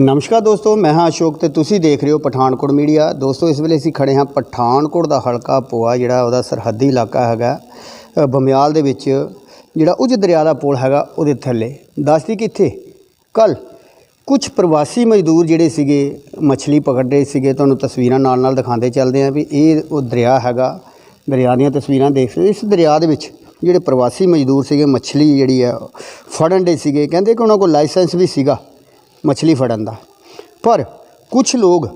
ਨਮਸਕਾਰ ਦੋਸਤੋ, ਮੈਂ ਹਾਂ ਅਸ਼ੋਕ ਤੇ ਤੁਸੀਂ ਦੇਖ ਰਹੇ ਹੋ ਪਠਾਨਕੋਟ ਮੀਡੀਆ। ਦੋਸਤੋ, ਇਸ ਵੇਲੇ ਅਸੀਂ ਖੜੇ ਹਾਂ ਪਠਾਨਕੋਟ ਦਾ ਹਲਕਾ ਪੋਆ, ਜਿਹੜਾ ਉਹਦਾ ਸਰਹੱਦੀ ਇਲਾਕਾ ਹੈਗਾ ਬਮਿਆਲ ਦੇ ਵਿੱਚ, ਜਿਹੜਾ ਉਜ ਦਰਿਆ ਦਾ ਪੁਲ ਹੈਗਾ ਉਹਦੇ ਥੱਲੇ। ਦੱਸਦੀ ਕਿ ਇੱਥੇ ਕੱਲ ਕੁਝ ਪ੍ਰਵਾਸੀ ਮਜ਼ਦੂਰ ਜਿਹੜੇ ਸੀਗੇ, ਮੱਛਲੀ ਪਕੜ ਰਹੇ ਸੀਗੇ, ਤੁਹਾਨੂੰ ਤਸਵੀਰਾਂ ਨਾਲ ਨਾਲ ਦਿਖਾਉਂਦੇ ਚੱਲਦੇ ਆਂ ਵੀ ਇਹ ਉਹ ਦਰਿਆ ਹੈਗਾ, ਦਰਿਆ ਦੀਆਂ ਤਸਵੀਰਾਂ ਦੇਖ ਸਕਦੇ ਇਸ ਦਰਿਆ ਦੇ ਵਿੱਚ ਜਿਹੜੇ ਪ੍ਰਵਾਸੀ ਮਜ਼ਦੂਰ ਸੀਗੇ, ਮੱਛਲੀ ਜਿਹੜੀ ਆ ਫੜਨ ਦੇ ਸੀਗੇ। ਕਹਿੰਦੇ ਕਿ ਉਹਨਾਂ ਕੋਲ ਲਾਇਸੈਂਸ ਵੀ ਸੀਗਾ। ਮੱਛਲੀ ਫੜਨ ਦਾ। ਪਰ ਕੁਝ ਲੋਕ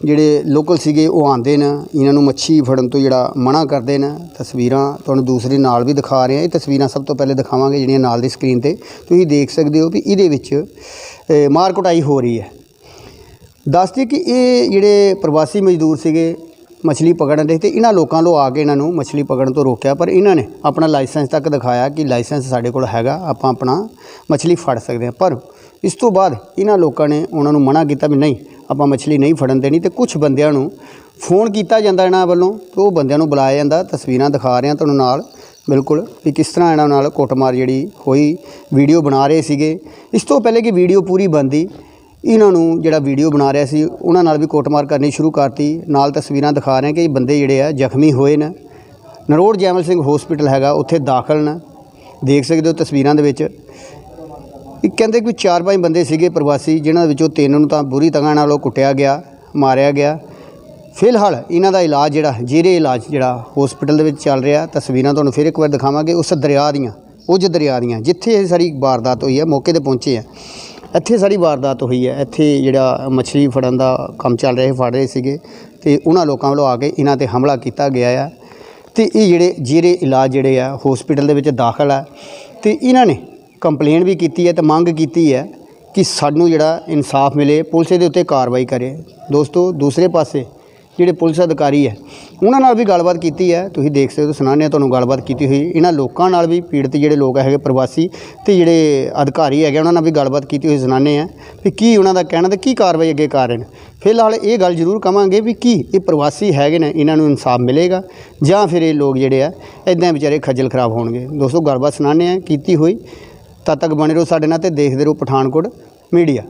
ਜਿਹੜੇ ਲੋਕਲ ਸੀਗੇ, ਉਹ ਆਉਂਦੇ ਨੇ, ਇਹਨਾਂ ਨੂੰ ਮੱਛੀ ਫੜਨ ਤੋਂ ਜਿਹੜਾ ਮਨਾ ਕਰਦੇ ਨੇ। ਤਸਵੀਰਾਂ ਤੁਹਾਨੂੰ ਦੂਸਰੀ ਨਾਲ ਵੀ ਦਿਖਾ ਰਹੇ ਹਾਂ। ਇਹ ਤਸਵੀਰਾਂ ਸਭ ਤੋਂ ਪਹਿਲੇ ਦਿਖਾਵਾਂਗੇ ਜਿਹੜੀਆਂ ਨਾਲ ਦੀ ਸਕਰੀਨ ਤੇ। ਤੁਸੀਂ ਦੇਖ ਸਕਦੇ ਹੋ ਵੀ ਇਹਦੇ ਵਿੱਚ ਮਾਰ ਕੁਟਾਈ ਹੋ ਰਹੀ ਹੈ। ਦੱਸਦੇ ਕਿ ਇਹ ਜਿਹੜੇ ਪ੍ਰਵਾਸੀ ਮਜ਼ਦੂਰ ਸੀਗੇ, ਮਛਲੀ ਪਕੜਨ ਦੇ, ਤੇ ਇਹਨਾਂ ਲੋਕਾਂ ਲੋ ਆ ਕੇ ਇਹਨਾਂ ਨੂੰ ਮਛਲੀ ਪਕੜਨ ਤੋਂ ਰੋਕਿਆ। ਪਰ ਇਹਨਾਂ ਨੇ ਆਪਣਾ ਲਾਇਸੈਂਸ ਤੱਕ ਦਿਖਾਇਆ ਕਿ ਲਾਇਸੈਂਸ ਸਾਡੇ ਕੋਲ ਹੈਗਾ। ਆਪਾਂ ਆਪਣਾ ਮਛਲੀ ਫੜ ਸਕਦੇ ਹਾਂ। ਪਰ ਇਸ ਤੋਂ ਬਾਅਦ ਇਹਨਾਂ ਲੋਕਾਂ ਨੇ ਉਹਨਾਂ ਨੂੰ ਮਨਾ ਕੀਤਾ ਵੀ ਨਹੀਂ, ਆਪਾਂ ਮੱਛਲੀ ਨਹੀਂ ਫੜਨ ਦੇਣੀ ਤੇ ਕੁਝ ਬੰਦਿਆਂ ਨੂੰ ਫੋਨ ਕੀਤਾ ਜਾਂਦਾ ਇਹਨਾਂ ਵੱਲੋਂ ਤੇ ਉਹ ਬੰਦਿਆਂ ਨੂੰ ਬੁਲਾਇਆ ਜਾਂਦਾ, ਤਸਵੀਰਾਂ ਦਿਖਾ ਰਿਹਾ ਤੁਹਾਨੂੰ ਨਾਲ, ਬਿਲਕੁਲ ਵੀ ਕਿਸ ਤਰ੍ਹਾਂ ਇਹਨਾਂ ਨਾਲ ਕੁੱਟਮਾਰ ਜਿਹੜੀ ਹੋਈ, ਵੀਡੀਓ ਬਣਾ ਰਹੇ ਸੀਗੇ। ਇਸ ਤੋਂ ਪਹਿਲੇ ਕਿ ਵੀਡੀਓ ਪੂਰੀ ਬੰਦੀ ਇਹਨਾਂ ਨੂੰ ਜਿਹੜਾ ਵੀਡੀਓ ਬਣਾ ਰਿਹਾ ਸੀ, ਉਹਨਾਂ ਨਾਲ ਵੀ ਕੁੱਟਮਾਰ ਕਰਨੀ ਸ਼ੁਰੂ ਕਰਤੀ। ਨਾਲ ਤਸਵੀਰਾਂ ਦਿਖਾ ਰਹੇ ਕਿ ਇਹ ਬੰਦੇ ਜਿਹੜੇ ਆ ਜ਼ਖਮੀ ਹੋਏ ਨੇ। ਨਰੋੜ ਜੈਮਲ ਸਿੰਘ ਹਸਪੀਟਲ ਹੈਗਾ, ਉੱਥੇ ਦਾਖਲ ਨੇ। ਦੇਖ ਸਕਦੇ ਹੋ ਤਸਵੀਰਾਂ ਦੇ ਵਿੱਚ ਇਹ ਕਹਿੰਦੇ ਕੋਈ ਚਾਰ ਪੰਜ ਬੰਦੇ ਸੀਗੇ ਪ੍ਰਵਾਸੀ, ਜਿਨ੍ਹਾਂ ਵਿੱਚੋਂ ਤਿੰਨ ਨੂੰ ਤਾਂ ਬੁਰੀ ਤਰ੍ਹਾਂ ਨਾਲ ਉਹ ਕੁੱਟਿਆ ਗਿਆ, ਮਾਰਿਆ ਗਿਆ। ਫਿਲਹਾਲ ਇਹਨਾਂ ਦਾ ਇਲਾਜ ਜਿਹੜਾ, ਜੀਰੇ ਇਲਾਜ ਜਿਹੜਾ ਹਸਪੀਟਲ ਦੇ ਵਿੱਚ ਚੱਲ ਰਿਹਾ। ਤਸਵੀਰਾਂ ਤੁਹਾਨੂੰ ਫਿਰ ਇੱਕ ਵਾਰ ਦਿਖਾਵਾਂਗੇ, ਉਸ ਦਰਿਆ ਦੀਆਂ, ਉਜ ਦਰਿਆ ਦੀਆਂ, ਜਿੱਥੇ ਇਹ ਸਾਰੀ ਵਾਰਦਾਤ ਹੋਈ ਹੈ, ਮੌਕੇ ਤੇ ਪਹੁੰਚੇ ਆ ਇੱਥੇ ਸਾਰੀ ਵਾਰਦਾਤ ਹੋਈ ਹੈ। ਇੱਥੇ ਜਿਹੜਾ ਮੱਛਲੀ ਫੜਨ ਦਾ ਕੰਮ ਚੱਲ ਰਿਹਾ ਫੜ ਰਹੇ ਸੀਗੇ। ਤੇ ਉਹਨਾਂ ਲੋਕਾਂ ਵੱਲੋਂ ਆ ਕੇ ਇਹਨਾਂ ਤੇ ਹਮਲਾ ਕੀਤਾ ਗਿਆ ਆ। ਤੇ ਇਹ ਜਿਹੜੇ ਜੀਰੇ ਇਲਾਜ ਜਿਹੜੇ ਆ ਹਸਪੀਟਲ ਦੇ ਵਿੱਚ ਦਾਖਲ ਆ। ਤੇ ਇਹਨਾਂ ਨੇ ਕੰਪਲੇਨ ਵੀ ਕੀਤੀ ਹੈ ਤੇ ਮੰਗ ਕੀਤੀ ਹੈ ਕਿ ਸਾਨੂੰ ਜਿਹੜਾ ਇਨਸਾਫ ਮਿਲੇ, ਪੁਲਿਸ ਦੇ ਉੱਤੇ ਕਾਰਵਾਈ ਕਰੇ। ਦੋਸਤੋ, ਦੂਸਰੇ ਪਾਸੇ ਜਿਹੜੇ ਪੁਲਿਸ ਅਧਿਕਾਰੀ ਹੈ, ਉਹਨਾਂ ਨਾਲ ਵੀ ਗੱਲਬਾਤ ਕੀਤੀ ਹੈ। ਤੁਸੀਂ ਦੇਖ ਸਕਦੇ ਹੋ, ਸੁਣਾਉਂਦੇ ਹਾਂ ਤੁਹਾਨੂੰ ਗੱਲਬਾਤ ਕੀਤੀ ਹੋਈ। ਇਹਨਾਂ ਲੋਕਾਂ ਨਾਲ ਵੀ ਪੀੜਤ ਜਿਹੜੇ ਲੋਕ ਹੈਗੇ ਪ੍ਰਵਾਸੀ ਤੇ ਜਿਹੜੇ ਅਧਿਕਾਰੀ ਹੈਗੇ, ਉਹਨਾਂ ਨਾਲ ਵੀ ਗੱਲਬਾਤ ਕੀਤੀ ਹੋਈ, ਸੁਣਾਉਂਦੇ ਆ ਵੀ ਕੀ ਉਹਨਾਂ ਦਾ ਕਹਿਣਾ ਤੇ ਕੀ ਕਾਰਵਾਈ ਅੱਗੇ ਕਰ ਰਹੇ ਨੇ। ਫਿਲਹਾਲ ਇਹ ਗੱਲ ਜ਼ਰੂਰ ਕਵਾਂਗੇ ਵੀ ਕੀ ਇਹ ਪ੍ਰਵਾਸੀ ਹੈਗੇ ਨੇ, ਇਹਨਾਂ ਨੂੰ ਇਨਸਾਫ ਮਿਲੇਗਾ ਜਾਂ ਫਿਰ ਇਹ ਲੋਕ ਜਿਹੜੇ ਆ ਇਦਾਂ ਵਿਚਾਰੇ ਖੱਜਲ ਖਰਾਬ ਹੋਣਗੇ। ਦੋਸਤੋ, ਗੱਲਬਾਤ ਸੁਣਾਉਂਦੇ ਆ ਕੀਤੀ ਹੋਈ। तद तक बने रहो साढ़े ना देखते रहो पठानकोट मीडिया।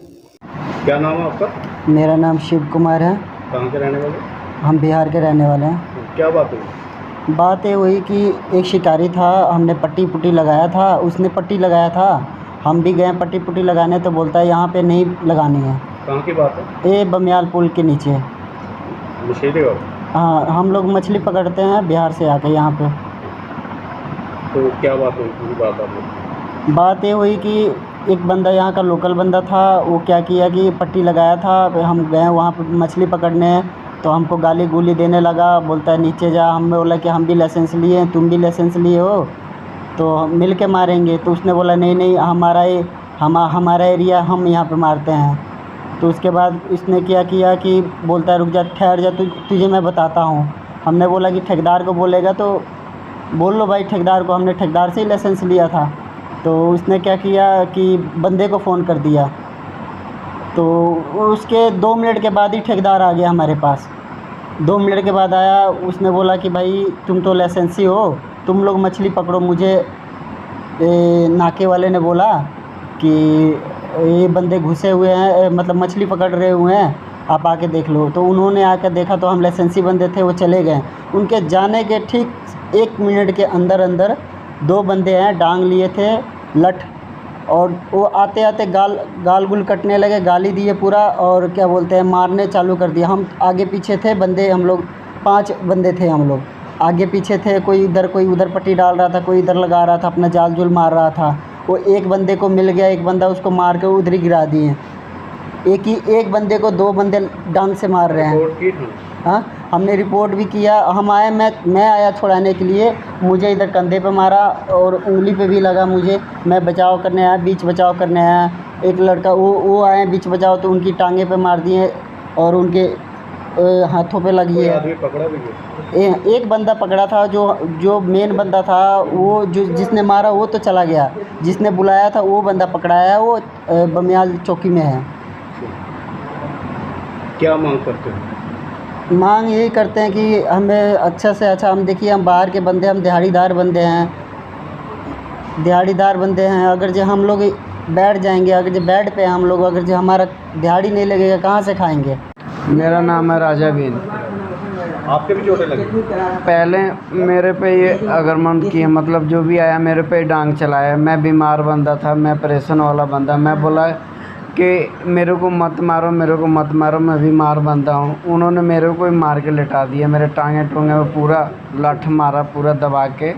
क्या नाम है आपका? मेरा नाम शिव कुमार है। कहाँ के रहने वाले? हम बिहार के रहने वाले हैं। क्या बात है बात ये हुई कि एक शिकारी था हमने पट्टी पुट्टी लगाया था उसने पट्टी लगाया था। हम भी गए पट्टी पुट्टी लगाने तो बोलता है यहाँ पे नहीं लगानी है। कहाँ की बात है? ये बमियाल पुल के नीचे। हाँ हम लोग मछली पकड़ते हैं बिहार से आके यहाँ पे। तो क्या बात है बात आप बात ये हुई कि एक बंदा यहाँ का लोकल बंदा था वो क्या किया कि पट्टी लगाया था हम गए वहाँ पर मछली पकड़ने तो हमको गाली गुली देने लगा बोलता है नीचे जा। हम बोला कि हम भी लाइसेंस लिए हैं तुम भी लाइसेंस लिए हो। तो मिल के मारेंगे तो उसने बोला नहीं नहीं हमारा ये हम हमारा एरिया हम यहाँ पे मारते हैं। तो उसके बाद इसने क्या किया कि बोलता है रुक जा ठहर जा तु, तुझे मैं बताता हूँ। हमने बोला कि ठेकेदार को बोलेगा तो बोल लो भाई ठेकेदार को हमने ठेकेदार से ही लाइसेंस लिया था। तो उसने क्या किया कि बंदे को फ़ोन कर दिया। तो उसके दो मिनट के बाद ही ठेकेदार आ गया हमारे पास। दो मिनट के बाद आया उसने बोला कि भाई तुम तो लाइसेंसी हो तुम लोग मछली पकड़ो। मुझे ए, नाके वाले ने बोला कि ये बंदे घुसे हुए हैं मतलब मछली पकड़ रहे हुए हैं आप आके देख लो। तो उन्होंने आकर देखा तो हम लाइसेंसी बंदे थे वो चले गए। उनके जाने के ठीक एक मिनट के अंदर अंदर दो बंदे हैं डांग लिए थे लठ और वो आते आते गाल गाल गुल कटने लगे गाली दिए पूरा और क्या बोलते हैं मारने चालू कर दिया हम आगे पीछे थे बंदे हम लोग पाँच बंदे थे हम लोग। आगे पीछे थे कोई इधर कोई उधर पट्टी डाल रहा था कोई इधर लगा रहा था अपना जाल जुल मार रहा था। वो एक बंदे को मिल गया एक बंदा उसको मार के उधर ही गिरा दिए। एक ही एक बंदे को दो बंदे डांग से मार रहे हैं। हाँ? हमने रिपोर्ट भी किया हम आए मैं मैं आया छुड़ाने के लिए मुझे इधर कंधे पे मारा और उंगली पे भी लगा मुझे मैं बचाव करने आया बीच बचाव करने आया एक लड़का वो वो आए बीच बचाव तो उनकी टांगे पे मार दिए और उनके हाथों पे लगी है। ए- एक बंदा पकड़ा था जो जो मेन बंदा था वो जो जिसने मारा वो तो चला गया जिसने बुलाया था वो बंदा पकड़ाया है वो बमियाल चौकी में है। क्या मांग करते हो? मांग यही करते हैं कि हमें अच्छा से अच्छा हम देखिए हम बाहर के बंदे हम दिहाड़ीदार बंदे हैं। दिहाड़ीदार बंदे हैं। अगर जो हम लोग बैठ जाएँगे अगर जो बेड पे हम लोग अगर जो हमारा दिहाड़ी नहीं लगेगा कहाँ से खाएँगे? मेरा नाम है राजा बीन आपके भी चोटें लगी? पहले मेरे पे ये अगरमंद की मतलब जो भी आया मेरे पे डांग चलाया। मैं बीमार बंदा था मैं परेशान वाला बंदा। मैं बोला कि मेरे को मत मारो मेरे को मत मारो मैं भी मार बंदा हूँ। उन्होंने मेरे को ही मार के लिटा दिया मेरे टांगे टूँगे में पूरा लठ मारा पूरा दबा के।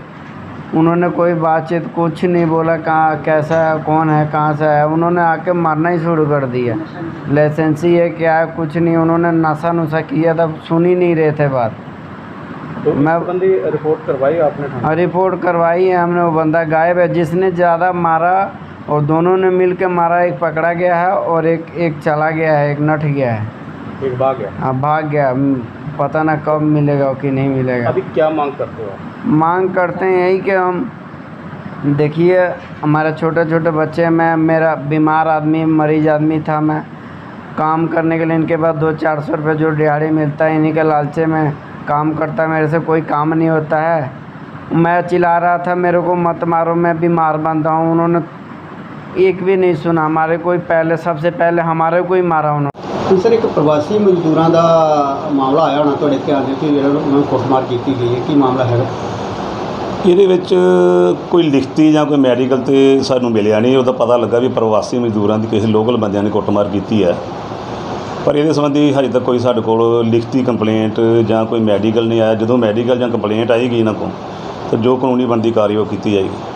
उन्होंने कोई बातचीत कुछ नहीं बोला कहाँ कैसा है कौन है कहाँ से है उन्होंने आके मारना ही शुरू कर दिया। लाइसेंसी है क्या है कुछ नहीं उन्होंने नशा नुशा किया था सुन ही नहीं रहे थे बात। तो मैं- रिपोर्ट करवाई आपने? रिपोर्ट करवाई है हमने वो बंदा गायब है। जिसने ज़्यादा मारा और दोनों ने मिल के मारा एक पकड़ा गया है और एक एक चला गया है एक नठ गया है। एक भाग गया? हाँ भाग गया। पता ना कब मिलेगा कि नहीं मिलेगा। अभी क्या मांग करते हो मांग करते हैं यही कि हम देखिए हमारे छोटे छोटे बच्चे मैं मेरा बीमार आदमी मरीज़ आदमी था मैं। काम करने के लिए इनके पास दो चार सौ रुपये जो दिहाड़ी मिलता है इन्हीं के लालचे में काम करता है मेरे से कोई काम नहीं होता है। मैं चिल्ला रहा था मेरे को मत मारो मैं बीमार बंदा हूँ उन्होंने एक भी नहीं सुना हमारे कोई पहले सबसे पहले हमारे को ही मारा उन्होंने ਹੁਣ ਸਰ ਇੱਕ ਪ੍ਰਵਾਸੀ ਮਜ਼ਦੂਰਾਂ ਦਾ ਮਾਮਲਾ ਆਇਆ ਹੋਣਾ ਤੁਹਾਡੇ ਧਿਆਨ ਦੇ ਕਿ ਜਿਹੜਾ ਉਹਨਾਂ ਨੂੰ ਕੁੱਟਮਾਰ ਕੀਤੀ ਗਈ ਹੈ ਕੀ ਮਾਮਲਾ ਹੈਗਾ ਇਹਦੇ ਵਿੱਚ ਕੋਈ ਲਿਖਤੀ ਜਾਂ ਕੋਈ ਮੈਡੀਕਲ ਤੇ ਸਾਨੂੰ ਮਿਲਿਆ ਨਹੀਂ ਉਹਦਾ ਪਤਾ ਲੱਗਾ ਵੀ ਪ੍ਰਵਾਸੀ ਮਜ਼ਦੂਰਾਂ ਦੀ ਕਿਸੇ ਲੋਕਲ ਬੰਦਿਆਂ ਨੇ ਕੁੱਟਮਾਰ ਕੀਤੀ ਹੈ ਪਰ ਇਹਦੇ ਸੰਬੰਧੀ ਹਜੇ ਤੱਕ ਕੋਈ ਸਾਡੇ ਕੋਲ ਲਿਖਤੀ ਕੰਪਲੇਂਟ ਜਾਂ ਕੋਈ ਮੈਡੀਕਲ ਨਹੀਂ ਆਇਆ ਜਦੋਂ ਮੈਡੀਕਲ ਜਾਂ ਕੰਪਲੇਂਟ ਆਏਗੀ ਇਹਨਾਂ ਕੋਲ ਤਾਂ ਜੋ ਕਾਨੂੰਨੀ ਬਣਦੀ ਕਾਰਵਾਈ ਉਹ ਕੀਤੀ ਜਾਏਗੀ